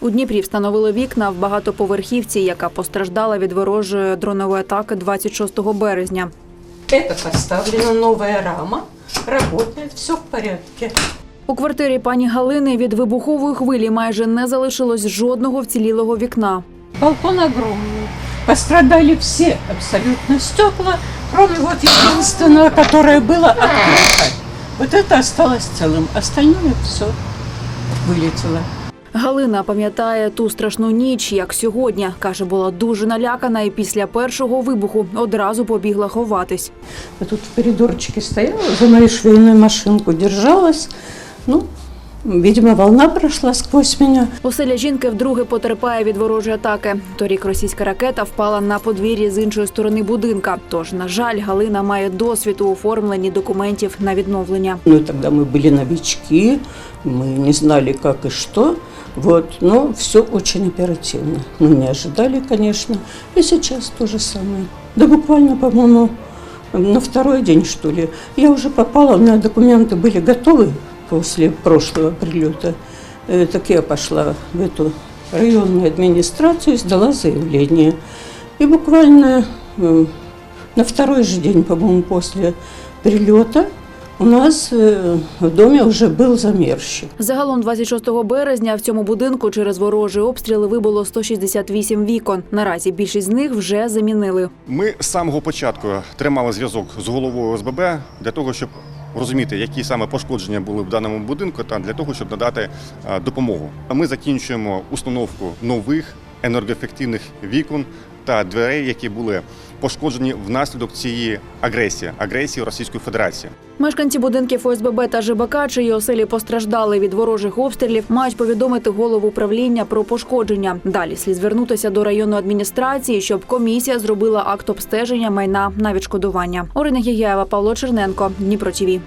У Дніпрі встановили вікна в багатоповерхівці, яка постраждала від ворожої дронової атаки 26 березня. Это поставлена новая рама, работает, все в порядке. У квартирі пані Галини від вибухової хвилі майже не залишилось жодного вцілілого вікна. Балкон огромный. Пострадали все абсолютно стекла, кроме вот единственного, которое было открыто. Вот это осталось целым, остальное все вылетело. Галина пам'ятає ту страшну ніч, як сьогодні. Каже, була дуже налякана і після першого вибуху одразу побігла ховатись. Я тут в коридорчике стояла, за мою швейную машинку держалась. Ну, видимо, волна прошла сквозь меня. Оселя жінки вдруге потерпає від ворожої атаки. Торік російська ракета впала на подвір'ї з іншої сторони будинка. Тож, на жаль, Галина має досвід у оформленні документів на відновлення. Ну, и тогда мы были новички, мы не знали, как и что. Вот, но все очень оперативно. Мы не ожидали, конечно. И сейчас то же самое. Да буквально, по-моему, на второй день, что ли, я уже попала, у меня документы были готовы после прошлого прилета. Э, Так я пошла в эту районную администрацию, сдала заявление. И буквально э, на второй же день, по-моему, после прилета у нас э, в доме уже был замерщик. Загалом 26 березня в цьому будинку через ворожі обстріли вибуло 168 вікон. Наразі більшість з них вже замінили. Ми з самого початку тримали зв'язок з головою ОСББ для того, щоб розуміти, які саме пошкодження були в даному будинку, та для того, щоб надати е, допомогу. Ми закінчуємо установку нових енергоефективних вікон та дверей, які були пошкоджені внаслідок цієї агресії агресії Російської Федерації. Мешканці будинків ОСББ та ЖБК, чиї оселі постраждали від ворожих обстрілів, мають повідомити голову управління про пошкодження. Далі слід звернутися до районної адміністрації, щоб комісія зробила акт обстеження майна на відшкодування. Орина Гігяєва, Павло Черненко, Дніпро ТІВІ.